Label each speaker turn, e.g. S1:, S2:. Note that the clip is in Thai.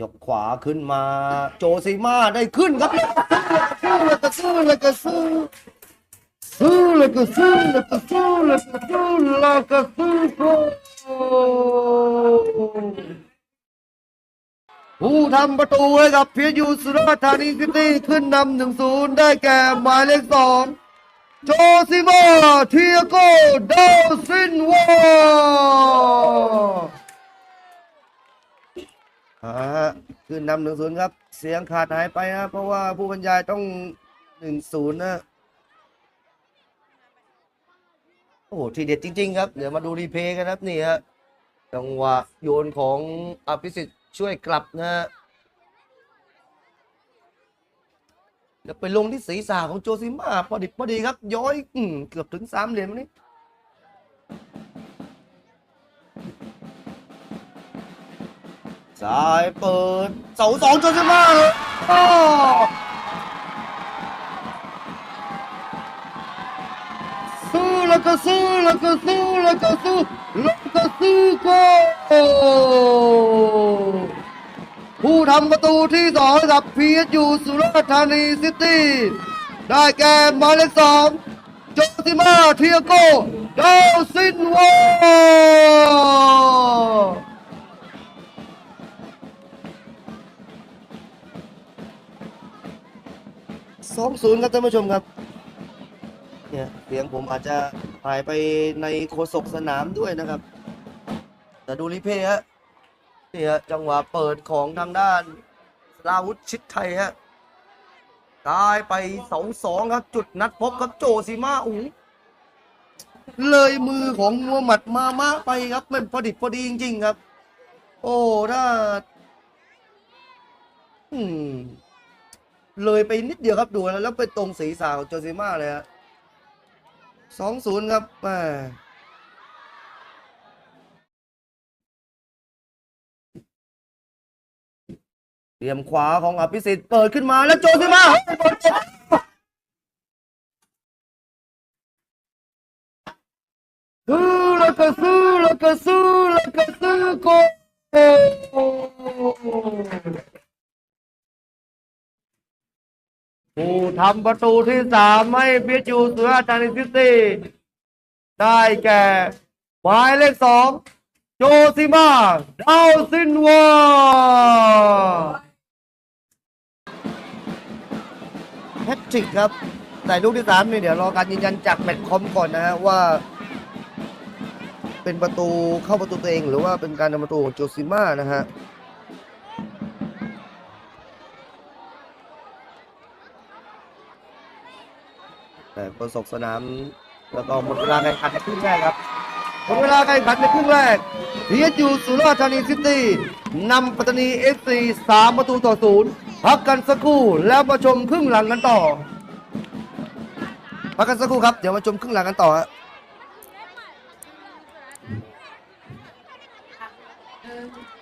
S1: ยกขวาขึ้นมา โจซีมาได้ขึ้นครับแล้วก็ซื้อแล้วก็ซื้อซื้อแล้วก็ซื้อแล้วก็ซื้อแล้วก็ซื้อแล้วก็ซื้อโกผู้ทำประตูให้กับเพียยูสุราธานีซิตี้ขึ้นนำหนึ่งศูนย์ได้แก่หมายเลขสองโจซิมาเทียโกดาวซินวอา ขึ้นนำหนึ่งศูนย์ครับ เสียงขาดหายไปนะเพราะว่าผู้บรรยายต้องหนึ่งศูนย์นะโอ้โหทีเด็ดจริง ๆ ครับ เดี๋ยวมาดูรีเพย์กันครับนี่ฮะจังหวะโยนของอภิสิทธิ์ช่วยกลับนะฮะแล้วไปลงที่ศีรษะของโจซิมาพอดิบพอดีครับ ย้อยอเกือบถึงสามเหรียญวันนี้ สายเปิดเสาสองจนจะมาโอ้สู้แล้วก็สู้แล้วก็สู้แล้วก็สู้แล้วก็สู้ก็ผู้ทำประตูที่สองกับพีเอสยูสุราษฎร์ธานีซิตี้ได้แก่หมายเลขสองโจซิมาเทียโกดาวซินว สองศูนย์ครับท่านผู้ชมครับ เนี่ยเสียงผมอาจจะหายไปในโฆษกสนามด้วยนะครับ แต่ดูรีเพย์ฮะเนี่ยจังหวะเปิดของทางด้านสลาวุธชิดไทยฮะกลายไปสองสองครับ จุดนัดพบกับโจซีมาอูเลยมือของมัวหมัดมามะไปครับมันพอดิบพอดีจริง ๆ ครับ โอ้ถ้าอืม เลยไปนิดเดียวครับดูแล้วแล้วไปตรงศีรษะของโจซิมาเลยฮะสองศูนย์ครับแหมเตรียมขวาของอภิสิทธิ์เปิดขึ้นมาแล้วโจซิมาซื้แล้วก็ซื้แล้วก็ซื้แล้วก็ซื้อโก ผู้ทำประตูที่สามให้เบจูสุราธานีซิตี้ได้แก่หมายเลขสองโจซิมาดาวซินวาแฮตทริกครับ แต่ลูกที่สามนี่เดี๋ยวรอการยืนยันจากแมตช์คอมก่อนนะฮะว่า เป็นประตูเข้าประตูตัวเอง หรือว่าเป็นการทำประตูของโจซิมานะฮะ แต่คนสกสนามแล้วก็หมดเวลาการขันในครึ่งแรกครับหมดเวลาการขันในครึ่งแรกเฮียจูสุราษฎร์ธานีซิตี้นำปัตตานีเอฟซีสามประตูต่อศูนย์พักกันสักครู่แล้วมาชมครึ่งหลังกันต่อพักกันสักครู่ครับเดี๋ยวมาชมครึ่งหลังกันต่อฮะ嗯。